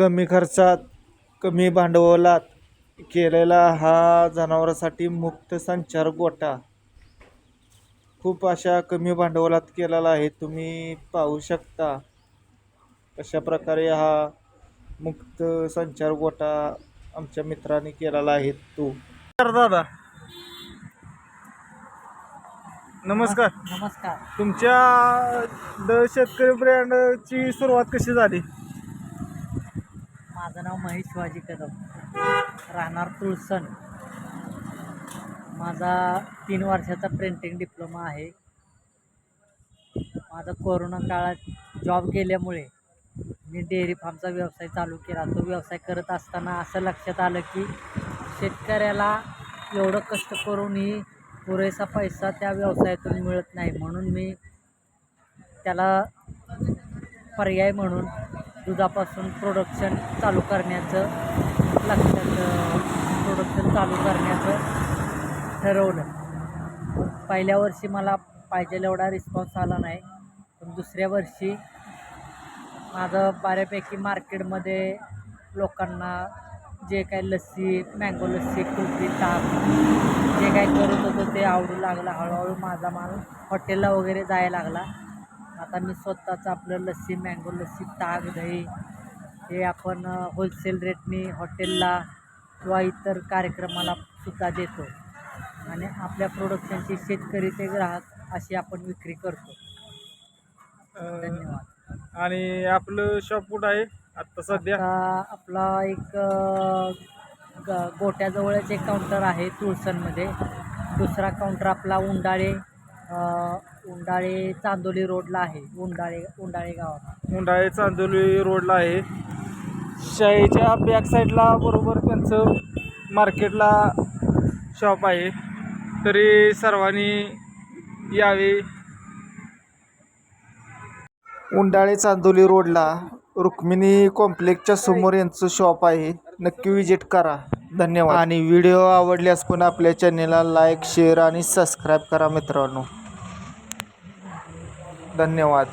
कमी खर्चात कमी भांडवलात केलेला हा जनावरांसाठी मुक्त संचार गोठा. खूप अशा कमी भांडवलात केलेला आहे तुम्ही पाहू शकता. कशा प्रकारे हा मुक्त संचार गोठा आमच्या मित्रांनी केलेला आहे तो. तर दादा नमस्कार. नमस्कार. तुमच्या द शेतकरी ब्रँडची सुरुवात कशी झाली? माझं नाव महेश शिवाजी कदम. राहणार तुळसण माझा तीन वर्षाचा प्रिंटिंग डिप्लोमा आहे. माझा कोरोना काळात जॉब गेल्यामुळे मी डेअरी फार्मचा व्यवसाय चालू केला. तो व्यवसाय करत असताना असं लक्षात आलं की शेतकऱ्याला एवढं कष्ट करूनही पुरेसा पैसा त्या व्यवसायातून मिळत नाही. म्हणून मी त्याला पर्याय म्हणून दुधापासून प्रोडक्शन चालू करण्याचं लक्षात प्रोडक्शन चालू करण्याचं ठरवलं. पहिल्या वर्षी मला पाहिजे एवढा रिस्पॉन्स आला नाही. पण दुसऱ्या वर्षी माझं बऱ्यापैकी मार्केटमध्ये लोकांना जे काही लस्सी मँगो लस्सी कुल्फी ताक जे काही करत होतो ते आवडू लागलं. हळूहळू माझा माल हॉटेलला वगैरे जायला लागला. आता मी स्वतःचं आपलं लस्सी मँगो लस्सी ताक दही हे आपण होलसेल रेटनी हॉटेलला किंवा इतर कार्यक्रमाला सुद्धा देतो. आणि आपल्या प्रोडक्शनची शेतकरी ते ग्राहक अशी आपण विक्री करतो. धन्यवाद. आणि आपलं शॉप कुठं आहे? आत्ता सध्या? आपला एक ग गोट्याजवळच एक काउंटर आहे तुळसणमध्ये दुसरा काउंटर आपला उंडाळे उंडाळे चांदोली रोडला आहे. उंडाळे उंडाळे गावात मुंडाळे चांदोली रोडला आहे. शाळेच्या बॅक साईडला बरोबर त्यांचं मार्केटला शॉप आहे. तरी सर्वांनी यावे. उंडाळे चांदोली रोडला रुक्मिणी कॉम्प्लेक्सच्या समोर यांचं शॉप आहे. नक्की विजिट करा. धन्यवाद. आणि व्हिडिओ आवडल्यास पण आपल्या चॅनेलला लाईक शेअर आणि सबस्क्राईब करा मित्रांनो. धन्यवाद.